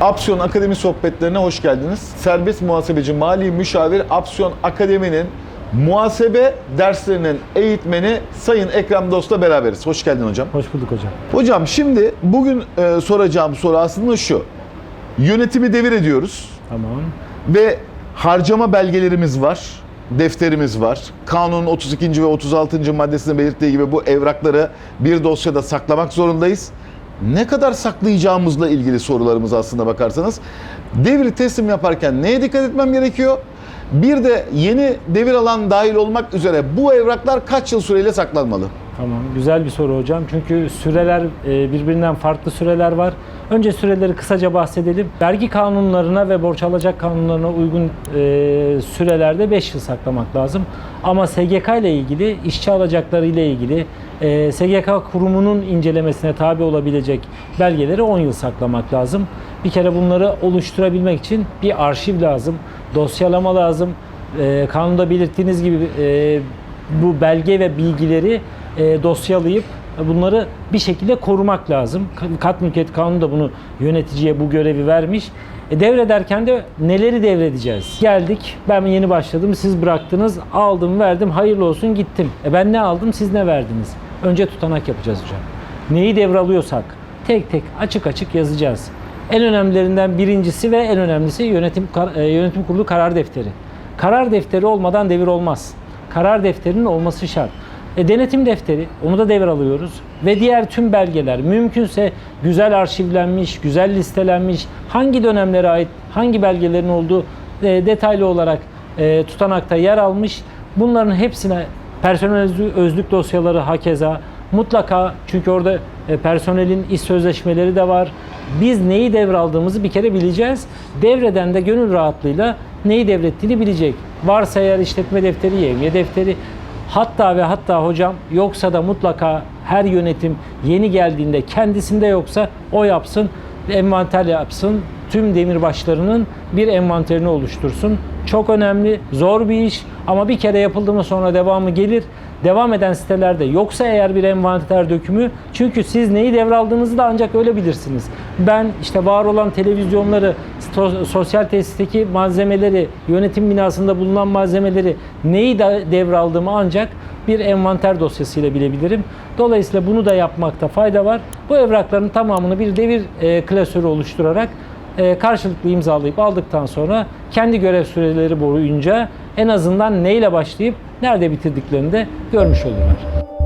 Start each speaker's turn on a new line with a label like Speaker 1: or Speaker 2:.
Speaker 1: Apsiyon Akademi sohbetlerine hoş geldiniz. Serbest muhasebeci mali müşavir Apsiyon Akademi'nin muhasebe derslerinin eğitmeni Sayın Ekrem Dost'la beraberiz. Hoş geldin hocam.
Speaker 2: Hoş bulduk hocam.
Speaker 1: Hocam şimdi bugün e, soracağım soru aslında şu. Yönetimi devir ediyoruz
Speaker 2: Tamam.
Speaker 1: ve harcama belgelerimiz var, defterimiz var. Kanunun 32. ve 36. maddesinde belirttiği gibi bu evrakları bir dosyada saklamak zorundayız. Ne kadar saklayacağımızla ilgili sorularımız aslında bakarsanız. Devri teslim yaparken neye dikkat etmem gerekiyor? Bir de yeni devir alan dahil olmak üzere bu evraklar kaç yıl süreyle saklanmalı?
Speaker 2: Tamam. Güzel bir soru hocam. Çünkü süreler e, birbirinden farklı süreler var. Önce süreleri kısaca bahsedelim. Vergi kanunlarına ve borç alacak kanunlarına uygun e, sürelerde 5 yıl saklamak lazım. Ama SGK ile ilgili, işçi alacakları ile ilgili e, SGK kurumunun incelemesine tabi olabilecek belgeleri 10 yıl saklamak lazım. Bir kere bunları oluşturabilmek için bir arşiv lazım, dosyalama lazım. E, kanunda belirttiğiniz gibi e, bu belge ve bilgileri e, dosyalayıp bunları bir şekilde korumak lazım. Kat mülkiyet kanunu da bunu yöneticiye bu görevi vermiş. E, devrederken de neleri devredeceğiz? Geldik, ben yeni başladım, siz bıraktınız, aldım, verdim, hayırlı olsun gittim. E ben ne aldım, siz ne verdiniz? Önce tutanak yapacağız hocam. Neyi devralıyorsak tek tek açık açık yazacağız. En önemlilerinden birincisi ve en önemlisi yönetim e, yönetim kurulu karar defteri. Karar defteri olmadan devir olmaz. Karar defterinin olması şart. E, denetim defteri, onu da devralıyoruz. Ve diğer tüm belgeler mümkünse güzel arşivlenmiş, güzel listelenmiş, hangi dönemlere ait hangi belgelerin olduğu e, detaylı olarak e, tutanakta yer almış. Bunların hepsine personel özlü- özlük dosyaları hakeza mutlaka çünkü orada e, personelin iş sözleşmeleri de var. Biz neyi devraldığımızı bir kere bileceğiz. Devreden de gönül rahatlığıyla neyi devrettiğini bilecek. Varsa eğer işletme defteri, yevmiye defteri, hatta ve hatta hocam yoksa da mutlaka her yönetim yeni geldiğinde kendisinde yoksa o yapsın, envanter yapsın. Tüm demirbaşlarının bir envanterini oluştursun. Çok önemli, zor bir iş ama bir kere yapıldı mı sonra devamı gelir. Devam eden sitelerde yoksa eğer bir envanter dökümü çünkü siz neyi devraldığınızı da ancak öyle bilirsiniz. Ben işte var olan televizyonları, sosyal tesisteki malzemeleri, yönetim binasında bulunan malzemeleri neyi de devraldığımı ancak bir envanter dosyasıyla bilebilirim. Dolayısıyla bunu da yapmakta fayda var. Bu evrakların tamamını bir devir e, klasörü oluşturarak e, karşılıklı imzalayıp aldıktan sonra kendi görev süreleri boyunca en azından neyle başlayıp nerede bitirdiklerini de görmüş olurlar.